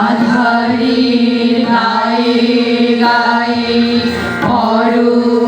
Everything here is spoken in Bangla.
আধারে গায়ে গায়ে অরূপ